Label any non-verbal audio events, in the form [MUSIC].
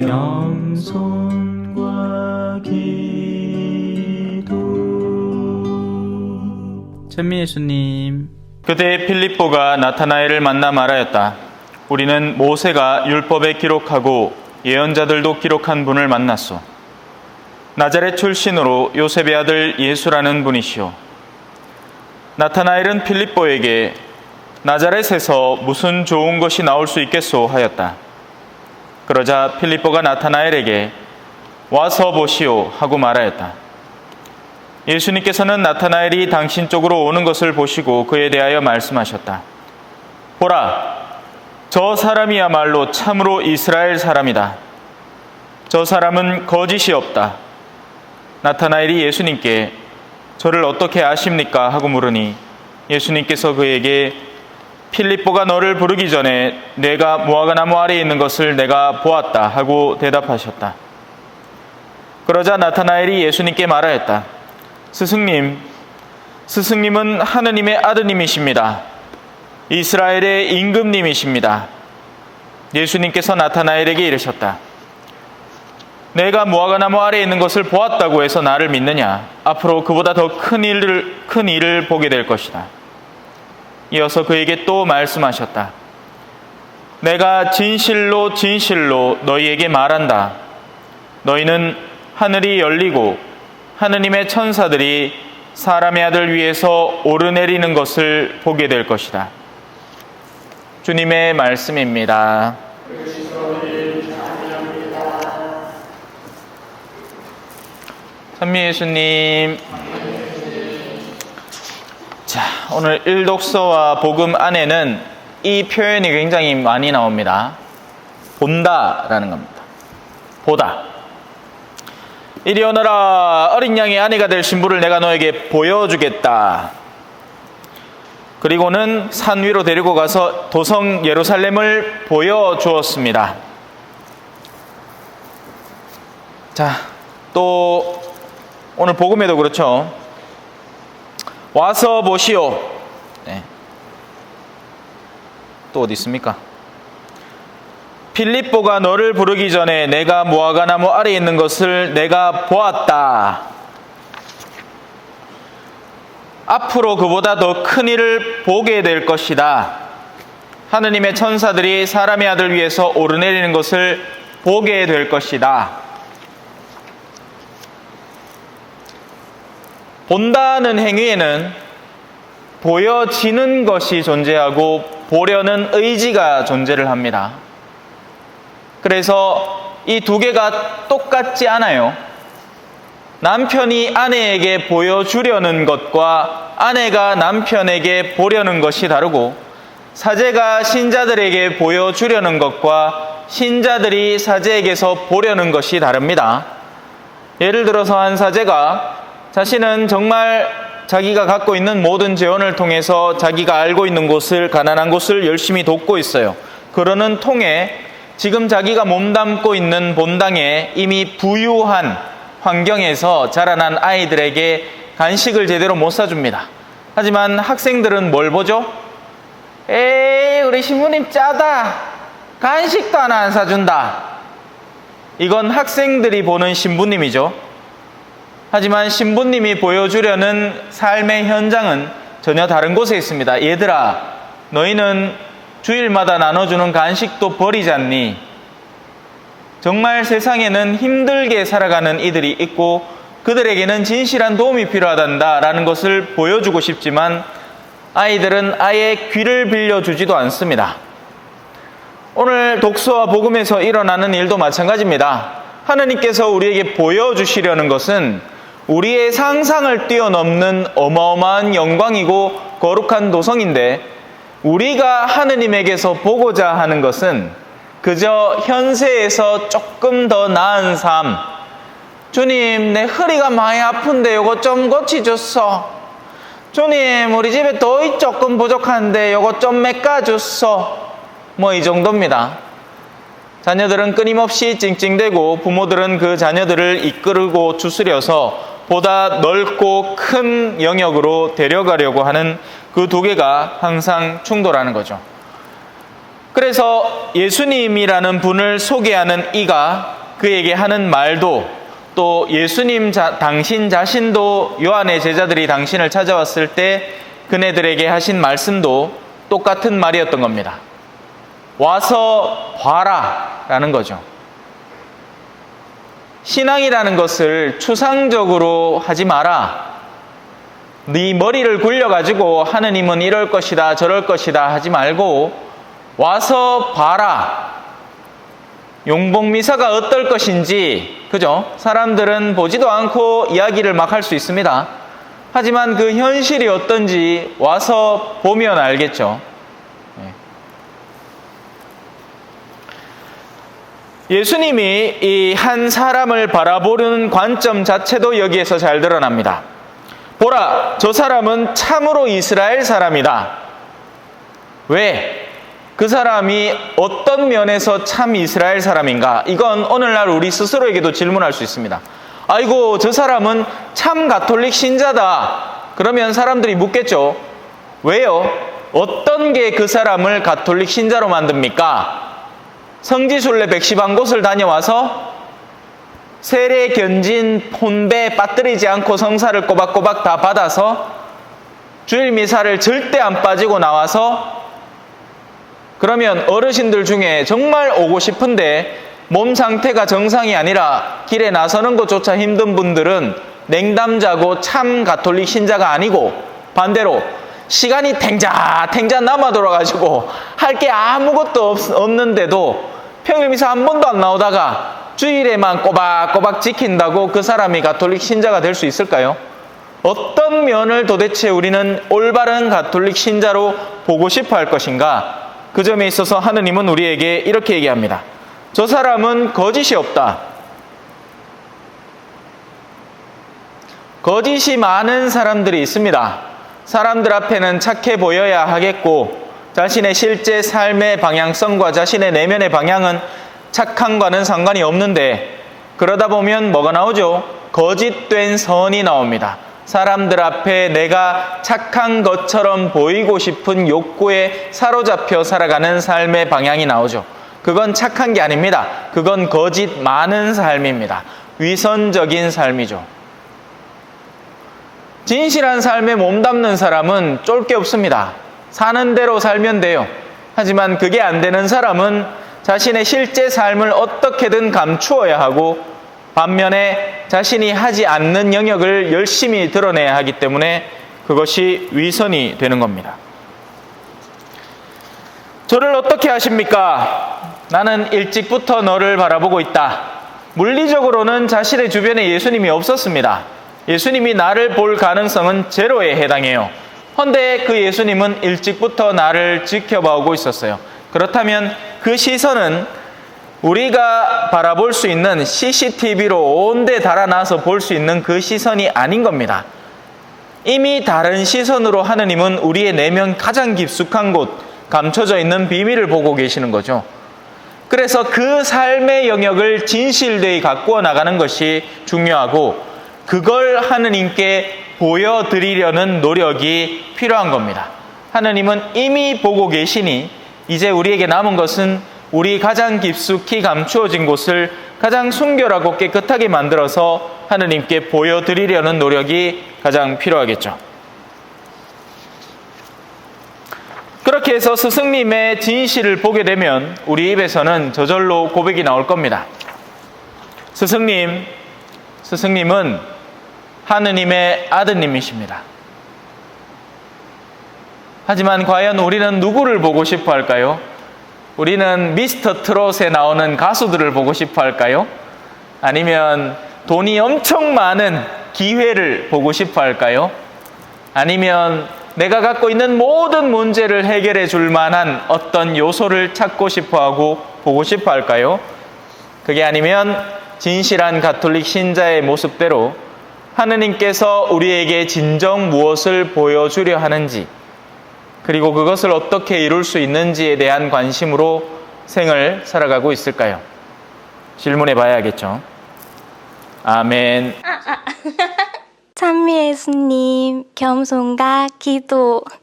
겸손과 기도 천미 예수님 그때 필립보가 나타나엘을 만나 말하였다. 우리는 모세가 율법에 기록하고 예언자들도 기록한 분을 만났소. 나자렛 출신으로 요셉의 아들 예수라는 분이시오. 나타나엘은 필립보에게 나자렛에서 무슨 좋은 것이 나올 수 있겠소 하였다. 그러자 필립보가 나타나엘에게 와서 보시오 하고 말하였다. 예수님께서는 나타나엘이 당신 쪽으로 오는 것을 보시고 그에 대하여 말씀하셨다. 보라, 저 사람이야말로 참으로 이스라엘 사람이다. 저 사람은 거짓이 없다. 나타나엘이 예수님께 저를 어떻게 아십니까? 하고 물으니 예수님께서 그에게 필립보가 너를 부르기 전에 내가 무화과나무 아래에 있는 것을 내가 보았다 하고 대답하셨다. 그러자 나타나엘이 예수님께 말하였다. 스승님, 스승님은 하느님의 아드님이십니다. 이스라엘의 임금님이십니다. 예수님께서 나타나엘에게 이르셨다. 내가 무화과나무 아래에 있는 것을 보았다고 해서 나를 믿느냐? 앞으로 그보다 더 큰 일을, 큰 일을 보게 될 것이다. 이어서 그에게 또 말씀하셨다. 내가 진실로 진실로 너희에게 말한다. 너희는 하늘이 열리고 하느님의 천사들이 사람의 아들 위에서 오르내리는 것을 보게 될 것이다. 주님의 말씀입니다. 선미 예수님. 자, 오늘 일독서와 복음 안에는 이 표현이 굉장히 많이 나옵니다. 본다라는 겁니다. 보다. 이리 오너라 어린 양의 아내가 될 신부를 내가 너에게 보여주겠다. 그리고는 산 위로 데리고 가서 도성 예루살렘을 보여주었습니다. 자, 또 오늘 복음에도 그렇죠. 와서 보시오. 네. 또 어디 있습니까? 필립보가 너를 부르기 전에 내가 무화과 나무 아래에 있는 것을 내가 보았다. 앞으로 그보다 더 큰 일을 보게 될 것이다. 하느님의 천사들이 사람의 아들 위해서 오르내리는 것을 보게 될 것이다. 본다는 행위에는 보여지는 것이 존재하고 보려는 의지가 존재를 합니다. 그래서 이 두 개가 똑같지 않아요. 남편이 아내에게 보여주려는 것과 아내가 남편에게 보려는 것이 다르고 사제가 신자들에게 보여주려는 것과 신자들이 사제에게서 보려는 것이 다릅니다. 예를 들어서 한 사제가 자신은 정말 자기가 갖고 있는 모든 재원을 통해서 자기가 알고 있는 곳을 가난한 곳을 열심히 돕고 있어요. 그러는 통에 지금 자기가 몸담고 있는 본당에 이미 부유한 환경에서 자라난 아이들에게 간식을 제대로 못 사줍니다. 하지만 학생들은 뭘 보죠? 에이, 우리 신부님 짜다. 간식도 하나 안 사준다. 이건 학생들이 보는 신부님이죠. 하지만 신부님이 보여주려는 삶의 현장은 전혀 다른 곳에 있습니다. 얘들아, 너희는 주일마다 나눠주는 간식도 버리지 않니? 정말 세상에는 힘들게 살아가는 이들이 있고 그들에게는 진실한 도움이 필요하단다 라는 것을 보여주고 싶지만 아이들은 아예 귀를 빌려주지도 않습니다. 오늘 독서와 복음에서 일어나는 일도 마찬가지입니다. 하느님께서 우리에게 보여주시려는 것은 우리의 상상을 뛰어넘는 어마어마한 영광이고 거룩한 도성인데 우리가 하느님에게서 보고자 하는 것은 그저 현세에서 조금 더 나은 삶. 주님, 내 허리가 많이 아픈데 요거 좀 고치줬어. 주님, 우리 집에 더위 조금 부족한데 요거 좀 메꿔줬어. 뭐 이 정도입니다. 자녀들은 끊임없이 찡찡대고 부모들은 그 자녀들을 이끌고 추스려서 보다 넓고 큰 영역으로 데려가려고 하는 그 두 개가 항상 충돌하는 거죠. 그래서 예수님이라는 분을 소개하는 이가 그에게 하는 말도 또 예수님 자, 당신 자신도 요한의 제자들이 당신을 찾아왔을 때 그네들에게 하신 말씀도 똑같은 말이었던 겁니다. 와서 봐라 라는 거죠. 신앙이라는 것을 추상적으로 하지 마라. 네 머리를 굴려가지고 하느님은 이럴 것이다 저럴 것이다 하지 말고 와서 봐라. 용복미사가 어떨 것인지, 그죠? 사람들은 보지도 않고 이야기를 막 할 수 있습니다. 하지만 그 현실이 어떤지 와서 보면 알겠죠. 예. 예수님이 이 한 사람을 바라보는 관점 자체도 여기에서 잘 드러납니다. 보라, 저 사람은 참으로 이스라엘 사람이다. 왜? 그 사람이 어떤 면에서 참 이스라엘 사람인가? 이건 오늘날 우리 스스로에게도 질문할 수 있습니다. 아이고, 저 사람은 참 가톨릭 신자다. 그러면 사람들이 묻겠죠. 왜요? 어떤 게 그 사람을 가톨릭 신자로 만듭니까? 성지순례 백시방 곳을 다녀와서 세례 견진 혼배 빠뜨리지 않고 성사를 꼬박꼬박 다 받아서 주일 미사를 절대 안 빠지고 나와서 그러면 어르신들 중에 정말 오고 싶은데 몸 상태가 정상이 아니라 길에 나서는 것조차 힘든 분들은 냉담자고 참 가톨릭 신자가 아니고 반대로 시간이 탱자 탱자 남아 돌아가지고 할 게 아무것도 없, 없는데도 평일 미사 한 번도 안 나오다가 주일에만 꼬박꼬박 지킨다고 그 사람이 가톨릭 신자가 될 수 있을까요? 어떤 면을 도대체 우리는 올바른 가톨릭 신자로 보고 싶어 할 것인가? 그 점에 있어서 하느님은 우리에게 이렇게 얘기합니다. 저 사람은 거짓이 없다. 거짓이 많은 사람들이 있습니다. 사람들 앞에는 착해 보여야 하겠고, 자신의 실제 삶의 방향성과 자신의 내면의 방향은 착함과는 상관이 없는데, 그러다 보면 뭐가 나오죠? 거짓된 선이 나옵니다. 사람들 앞에 내가 착한 것처럼 보이고 싶은 욕구에 사로잡혀 살아가는 삶의 방향이 나오죠. 그건 착한 게 아닙니다. 그건 거짓 많은 삶입니다. 위선적인 삶이죠. 진실한 삶에 몸담는 사람은 쫄 게 없습니다. 사는 대로 살면 돼요. 하지만 그게 안 되는 사람은 자신의 실제 삶을 어떻게든 감추어야 하고 반면에 자신이 하지 않는 영역을 열심히 드러내야 하기 때문에 그것이 위선이 되는 겁니다. 저를 어떻게 하십니까? 나는 일찍부터 너를 바라보고 있다. 물리적으로는 자신의 주변에 예수님이 없었습니다. 예수님이 나를 볼 가능성은 제로에 해당해요. 헌데 그 예수님은 일찍부터 나를 지켜봐오고 있었어요. 그렇다면 그 시선은 우리가 바라볼 수 있는 CCTV로 온데 달아나서 볼 수 있는 그 시선이 아닌 겁니다. 이미 다른 시선으로 하느님은 우리의 내면 가장 깊숙한 곳, 감춰져 있는 비밀을 보고 계시는 거죠. 그래서 그 삶의 영역을 진실되이 가꾸어 나가는 것이 중요하고, 그걸 하느님께 보여드리려는 노력이 필요한 겁니다. 하느님은 이미 보고 계시니, 이제 우리에게 남은 것은 우리 가장 깊숙이 감추어진 곳을 가장 순결하고 깨끗하게 만들어서 하느님께 보여드리려는 노력이 가장 필요하겠죠. 그렇게 해서 스승님의 진실을 보게 되면 우리 입에서는 저절로 고백이 나올 겁니다. 스승님, 스승님은 하느님의 아드님이십니다. 하지만 과연 우리는 누구를 보고 싶어 할까요? 우리는 미스터 트롯에 나오는 가수들을 보고 싶어 할까요? 아니면 돈이 엄청 많은 기회를 보고 싶어 할까요? 아니면 내가 갖고 있는 모든 문제를 해결해 줄 만한 어떤 요소를 찾고 싶어 하고 보고 싶어 할까요? 그게 아니면 진실한 가톨릭 신자의 모습대로 하느님께서 우리에게 진정 무엇을 보여주려 하는지 그리고 그것을 어떻게 이룰 수 있는지에 대한 관심으로 생을 살아가고 있을까요? 질문해 봐야겠죠. 아멘. [LAUGHS] 찬미 예수님, 겸손과 기도.